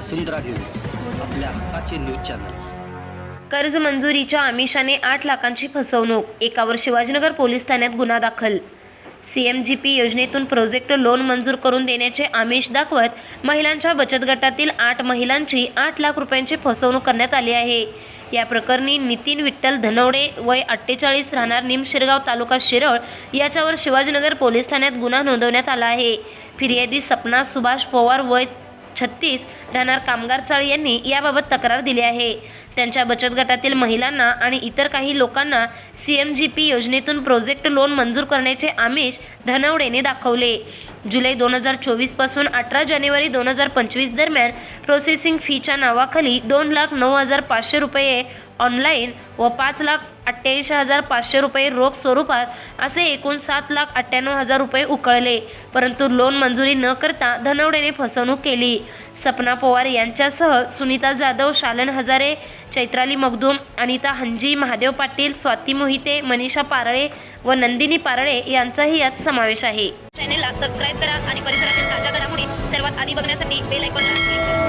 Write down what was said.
वसुंधरा news आपल्या हक्काचे news channel. कर्ज मंजुरीच्या आमिषाने आठ लाखांची फसवणूक एकावर शिवाजीनगर पोलीस ठाण्यात गुन्हा दाखल. सी एम जी पी योजनेतून प्रोजेक्ट लोन मंजूर करून देण्याचे आमिष दाखवत महिलांच्या बचत गटातील आठ महिलांची आठ लाख रुपयांची फसवणूक करण्यात आली आहे. या प्रकरणी नितीन विठ्ठल धनवडे वय अठ्ठेचाळीस राहणार निमशिरगाव तालुका शिरळ याच्यावर शिवाजीनगर पोलीस ठाण्यात गुन्हा नोंदवण्यात आला आहे. फिर्यादी सपना सुभाष पवार वय छत्तीस राहणार कामगार चळ यांनी याबाबत तक्रार दिली आहे. त्यांच्या बचत गटातील महिलांना आणि इतर काही लोकांना सी एम जी पी योजनेतून प्रोजेक्ट लोन मंजूर करण्याचे आमिष धनवडेने दाखवले. जुलै दोन हजार चोवीसपासून अठरा जानेवारी दोन हजार पंचवीस दरम्यान प्रोसेसिंग फीच्या नावाखाली दोन लाख नऊ हजार पाचशे रुपये ऑनलाईन व पाच लाख अठ्ठ्याऐंशी हजार पाचशे रुपये रोख स्वरूपात असे एकूण सात लाख अठ्ठ्याण्णव हजार रुपये उकळले. परंतु लोन मंजुरी न करता धनवडेने फसवणूक केली. सपना पवार यांच्यासह सुनीता जाधव शालन हजारे चैत्राली मगदूम अनिता हंजी महादेव पाटील स्वाती मोहिते मनीषा पारळे व नंदिनी पारळे यांचाही यात समावेश आहे. चॅनेलला सबस्क्राईब करा आणि परिसरातील ताज्या घडामोडी सर्वात आधी बघण्यासाठी बेल आयकॉनला